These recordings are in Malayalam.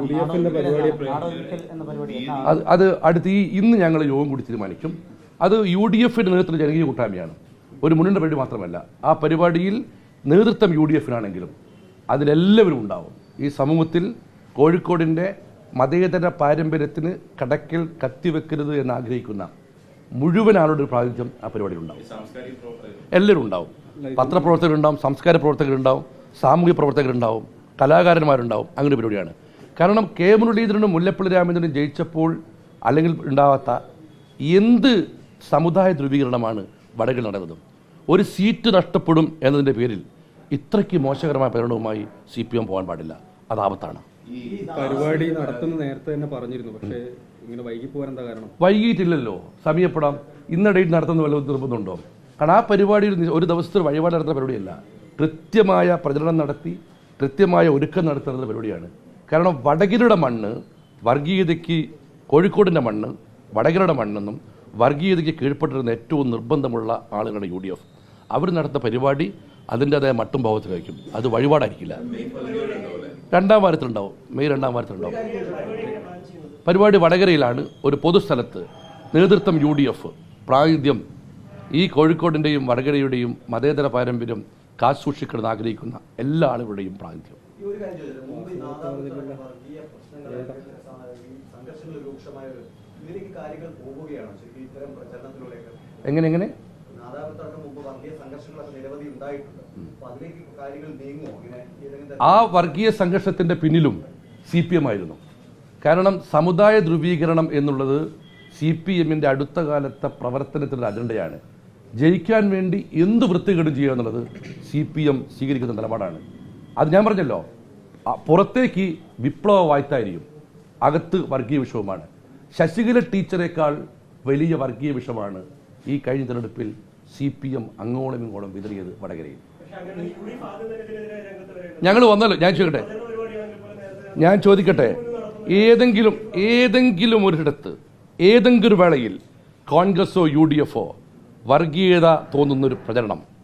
യു ഡി എഫിന്റെ പരിപാടി അത് അത് അടുത്ത് ഈ ഇന്ന് ഞങ്ങൾ യോഗം കൂടി തീരുമാനിക്കും. അത് യു ഡി എഫിന്റെ നേതൃത്വത്തിൽ ജനകീയ കൂട്ടായ്മയാണ്. ഒരു മുന്നിന്റെ പരിപാടി മാത്രമല്ല ആ പരിപാടിയിൽ നേതൃത്വം യു ഡി എഫിനാണെങ്കിലും അതിലെല്ലാവരും ഉണ്ടാവും. ഈ സമൂഹത്തിൽ കോഴിക്കോടിന്റെ മതേതര പാരമ്പര്യത്തിന് കടക്കൽ കത്തിവെക്കരുത് എന്ന് ആഗ്രഹിക്കുന്ന മുഴുവൻ ആളുടെ ഒരു പ്രാതിനിധ്യം ആ പരിപാടിയിൽ ഉണ്ടാവും. എല്ലാവരും ഉണ്ടാവും. പത്രപ്രവർത്തകരുണ്ടാവും സംസ്കാര പ്രവർത്തകരുണ്ടാവും സാമൂഹ്യ പ്രവർത്തകരുണ്ടാവും കലാകാരന്മാരുണ്ടാവും. അങ്ങനെ ഒരു പരിപാടിയാണ്. കാരണം കെ മുരളീധരനും മുല്ലപ്പള്ളി രാമചന്ദ്രനും ജയിച്ചപ്പോൾ അല്ലെങ്കിൽ ഉണ്ടാവാത്ത എന്ത് സമുദായ ധ്രുവീകരണമാണ് വടകിൽ നടന്നത്? ഒരു സീറ്റ് നഷ്ടപ്പെടും എന്നതിന്റെ പേരിൽ ഇത്രയ്ക്ക് മോശകരമായ പരിണാമവുമായി സി പി എം പോകാൻ പാടില്ല. അത് ആപത്താണ്. പരിപാടി നടത്തുന്ന നേരത്തെ തന്നെ പറഞ്ഞിരുന്നു. പക്ഷേ ഇങ്ങനെ വൈകി പോകാൻ എന്താ കാരണം? വൈകിട്ടില്ലല്ലോ സമയപ്പെടാം ഇന്നിടയിൽ നടത്തുന്ന വല്ല നിർബന്ധമുണ്ടോ? കാരണം ആ പരിപാടിയിൽ ഒരു ദിവസത്തിൽ വഴിപാട് നടത്തുന്ന പരിപാടിയല്ല. കൃത്യമായ പ്രചരണം നടത്തി കൃത്യമായ ഒരുക്കം നടത്തുന്ന പരിപാടിയാണ്. കാരണം വടകിരുടെ മണ്ണ് വർഗീയതയ്ക്ക് കോഴിക്കോടിന്റെ മണ്ണ് വടകരയുടെ മണ്ണെന്നും വർഗീയതയ്ക്ക് കീഴ്പ്പെട്ടിരുന്ന ഏറ്റവും നിർബന്ധമുള്ള ആളുകളാണ് യു ഡി എഫ്. അവർ നടത്തുന്ന പരിപാടി അതിന്റെതായ മട്ടും ഭാവത്തിൽ വയ്ക്കും അത് വഴിപാടായിരിക്കില്ല. രണ്ടാം വാരത്തിലുണ്ടാവും. മെയ് രണ്ടാം വാരത്തിലുണ്ടാവും. പരിപാടി വടകരയിലാണ്. ഒരു പൊതുസ്ഥലത്ത് നേതൃത്വം യു ഡി എഫ് പ്രാതിനിധ്യം ഈ കോഴിക്കോടിന്റെയും വടകരയുടെയും മതേതര പാരമ്പര്യം കാസൂക്ഷിക്കണമെന്ന് ആഗ്രഹിക്കുന്ന എല്ലാ ആളുകളുടെയും പ്രാതിനിധ്യം. ഈ ഒരു കാര്യം ചോദിച്ചത്. മുമ്പ് ഈ വർഗീയ പ്രശ്നങ്ങളായിട്ട് ഈ സംഘർഷങ്ങൾ രൂക്ഷമായ ഒരു- ഇതിലേക്ക് കാര്യങ്ങൾ പോവുകയാണ് ശരിക്കും ഇത്തരം പ്രചരണത്തിലൂടെയൊക്കെ. എങ്ങനെ എങ്ങനെ? ആ വർഗീയ സംഘർഷത്തിന്റെ പിന്നിലും സി പി എം ആയിരുന്നു. കാരണം സമുദായ ധ്രുവീകരണം എന്നുള്ളത് സി പി എമ്മിന്റെ അടുത്ത കാലത്തെ പ്രവർത്തനത്തിന്റെ അജണ്ടയാണ്. ജയിക്കാൻ വേണ്ടി എന്ത് വൃത്തികേടും ചെയ്യുക എന്നുള്ളത് സി പി എം സ്വീകരിക്കുന്ന നിലപാടാണ്. അത് ഞാൻ പറഞ്ഞല്ലോ. പുറത്തേക്ക് വിപ്ലവ വായ്ത്തായിരിക്കും. അകത്ത് വർഗീയ വിഷവുമാണ്. ശശികല ടീച്ചറേക്കാൾ വലിയ വർഗീയ വിഷമാണ് ഈ കഴിഞ്ഞ തെരഞ്ഞെടുപ്പിൽ സി പി എം അങ്ങോളം ഇങ്ങോളം വിതറിയത് വടകരയിൽ. ഞങ്ങൾ വന്നല്ലോ ഞാൻ ചോദിക്കട്ടെ. ഞാൻ ചോദിക്കട്ടെ. ഏതെങ്കിലും ഏതെങ്കിലും ഒരിടത്ത് ഏതെങ്കിലും വേളയിൽ കോൺഗ്രസോ യു ഡി എഫോ വർഗീയത തോന്നുന്നൊരു പ്രചരണം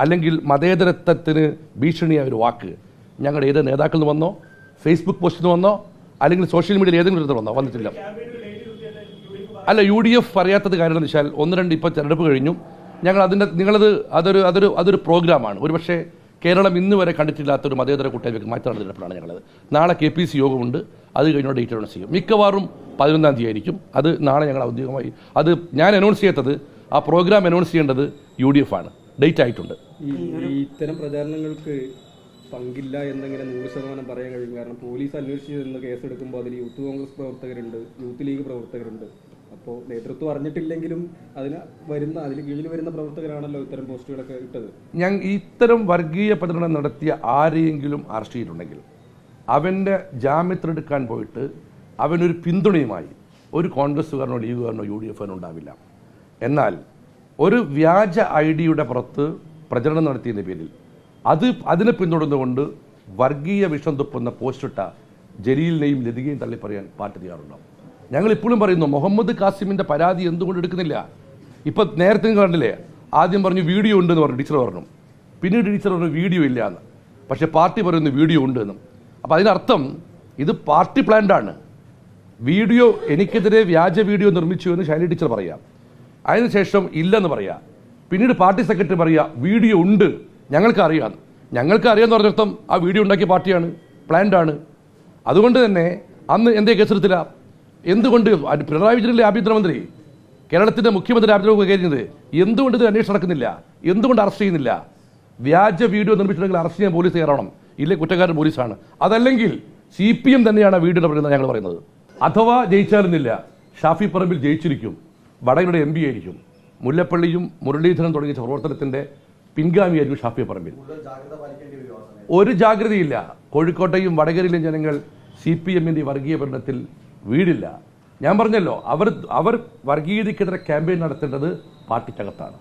അല്ലെങ്കിൽ മതേതരത്വത്തിന് ഭീഷണിയായ ഒരു വാക്ക് ഞങ്ങളുടെ ഏത് നേതാക്കളിൽ നിന്ന് വന്നോ ഫേസ്ബുക്ക് പോസ്റ്റിൽ നിന്ന് വന്നോ അല്ലെങ്കിൽ സോഷ്യൽ മീഡിയയിൽ ഏതെങ്കിലും തരത്തിൽ വന്നോ? വന്നിട്ടില്ല. അല്ല യു ഡി എഫ് പറയാത്തത് കാര്യം എന്ന് വെച്ചാൽ ഒന്ന് രണ്ട് ഇപ്പോൾ തെരഞ്ഞെടുപ്പ് കഴിഞ്ഞു. ഞങ്ങൾ അതിന്റെ നിങ്ങളത് അതൊരു അതൊരു അതൊരു പ്രോഗ്രാമാണ്. ഒരുപക്ഷെ കേരളം ഇന്ന് വരെ കണ്ടിട്ടില്ലാത്ത ഒരു മതേതര കൂട്ടായ്മയ്ക്ക് മാറ്റി തിരഞ്ഞെടുപ്പാണ് ഞങ്ങളത്. നാളെ കെ പി സി യോഗമുണ്ട്. അത് കഴിഞ്ഞോട് ഡേറ്റ് അനൗൺസ് ചെയ്യും മിക്കവാറും പതിനൊന്നാം തീയതി ആയിരിക്കും. അത് നാളെ ഞങ്ങൾ ഔദ്യോഗികമായി അത് ഞാൻ അനൗൺസ് ചെയ്യാത്തത് ആ പ്രോഗ്രാം അനൗൺസ് ചെയ്യേണ്ടത് യു ഡി എഫ് ആണ്. ഡേറ്റ് ആയിട്ടുണ്ട്. ഇത്തരം പ്രചാരണങ്ങൾക്ക് പങ്കില്ല എന്നിങ്ങനെ നൂറ് ശതമാനം പറയാൻ കഴിയും. കാരണം പോലീസ് അന്വേഷിച്ച് നിന്ന് കേസെടുക്കുമ്പോൾ അതിൽ യൂത്ത് കോൺഗ്രസ് പ്രവർത്തകരുണ്ട് യൂത്ത് ലീഗ് പ്രവർത്തകരുണ്ട്. അപ്പോൾ നേതൃത്വം അറിഞ്ഞിട്ടില്ലെങ്കിലും അതിന് വരുന്ന അതിന് കീഴിൽ വരുന്ന പ്രവർത്തകരാണല്ലോ ഇത്തരം പോസ്റ്റുകളൊക്കെ ഇട്ടത്. ഞാൻ ഇത്തരം വർഗീയ പ്രചരണം നടത്തിയ ആരെയെങ്കിലും അറസ്റ്റ് ചെയ്തിട്ടുണ്ടെങ്കിൽ അവന്റെ ജാമ്യത്തിലെടുക്കാൻ പോയിട്ട് അവനൊരു പിന്തുണയുമായി ഒരു കോൺഗ്രസ്സുകാരനോ ലീഗുകാരനോ യു ഡി ഉണ്ടാവില്ല. എന്നാൽ ഒരു വ്യാജ ഐ ഡിയുടെ പുറത്ത് പ്രചരണം നടത്തിയതിന്റെ പേരിൽ. അത് അതിനെ പിന്തുടർന്നുകൊണ്ട് വർഗീയ വിഷം തുപ്പുന്ന പോസ്റ്റിട്ട ജലീലിനെയും ലതികയും തള്ളി പറയാൻ പാർട്ടി തയ്യാറുണ്ടാവും ഞങ്ങൾ ഇപ്പോഴും പറയുന്നു മുഹമ്മദ് കാസിമിന്റെ പരാതി എന്തുകൊണ്ട് എടുക്കുന്നില്ല? ഇപ്പൊ നേരത്തെ കണ്ടില്ലേ ആദ്യം പറഞ്ഞു വീഡിയോ ഉണ്ടെന്ന് പറഞ്ഞു ടീച്ചർ പറഞ്ഞു. പിന്നീട് ടീച്ചർ പറഞ്ഞു വീഡിയോ ഇല്ല എന്ന്. പക്ഷെ പാർട്ടി പറയുന്നു വീഡിയോ ഉണ്ട് എന്നും. അപ്പൊ അതിനർത്ഥം ഇത് പാർട്ടി പ്ലാന്റാണ് വീഡിയോ എനിക്കെതിരെ വ്യാജ വീഡിയോ നിർമ്മിച്ചു എന്ന് ശൈലി ടീച്ചർ പറയാം. അതിനുശേഷം ഇല്ലെന്ന് പറയുക പിന്നീട് പാർട്ടി സെക്രട്ടറി പറയുക വീഡിയോ ഉണ്ട്. ഞങ്ങൾക്ക് അറിയാം ഞങ്ങൾക്ക് അറിയാമെന്ന് പറഞ്ഞർത്ഥം ആ വീഡിയോ ഉണ്ടാക്കിയ പാർട്ടിയാണ് പ്ലാൻഡാണ് അതുകൊണ്ട് തന്നെ അന്ന് എന്തേ കേസെടുത്തില്ല എന്തുകൊണ്ട് പിണറായി വിജയനിലെ ആഭ്യന്തരമന്ത്രി? കേരളത്തിന്റെ മുഖ്യമന്ത്രി ആഭ്യന്തരമൊക്കെ കഴിഞ്ഞത് എന്തുകൊണ്ട് ഇത് അന്വേഷണം നടക്കുന്നില്ല? എന്തുകൊണ്ട് അറസ്റ്റ് ചെയ്യുന്നില്ല? വ്യാജ വീഡിയോ നിർമ്മിച്ചിട്ടുണ്ടെങ്കിൽ അറസ്റ്റ് ചെയ്യാൻ പോലീസ് കയറണം ഇല്ലേ കുറ്റക്കാരൻ പോലീസാണ്. അതല്ലെങ്കിൽ സി പി എം തന്നെയാണ് വീഡിയോ പറയുന്നത് ഞങ്ങൾ പറയുന്നത്. അഥവാ ജയിച്ചാലെന്നില്ല ഷാഫി പറമ്പിൽ ജയിച്ചിരിക്കും. വടകരയുടെ എം പി ആയിരിക്കും. മുല്ലപ്പള്ളിയും മുരളീധരൻ തുടങ്ങിയ പ്രവർത്തനത്തിന്റെ പിൻഗാമിയായിരിക്കും ഷാഫി പറമ്പിൽ. ഒരു ജാഗ്രതയില്ല. കോഴിക്കോട്ടെയും വടകരയിലെയും ജനങ്ങൾ സി പി എമ്മിന്റെ വർഗീയ ഭരണത്തിൽ വീടില്ല. ഞാൻ പറഞ്ഞല്ലോ അവർ അവർ വർഗീയതയ്ക്കെതിരെ ക്യാമ്പയിൻ നടത്തേണ്ടത് പാർട്ടിക്കകത്താണ്.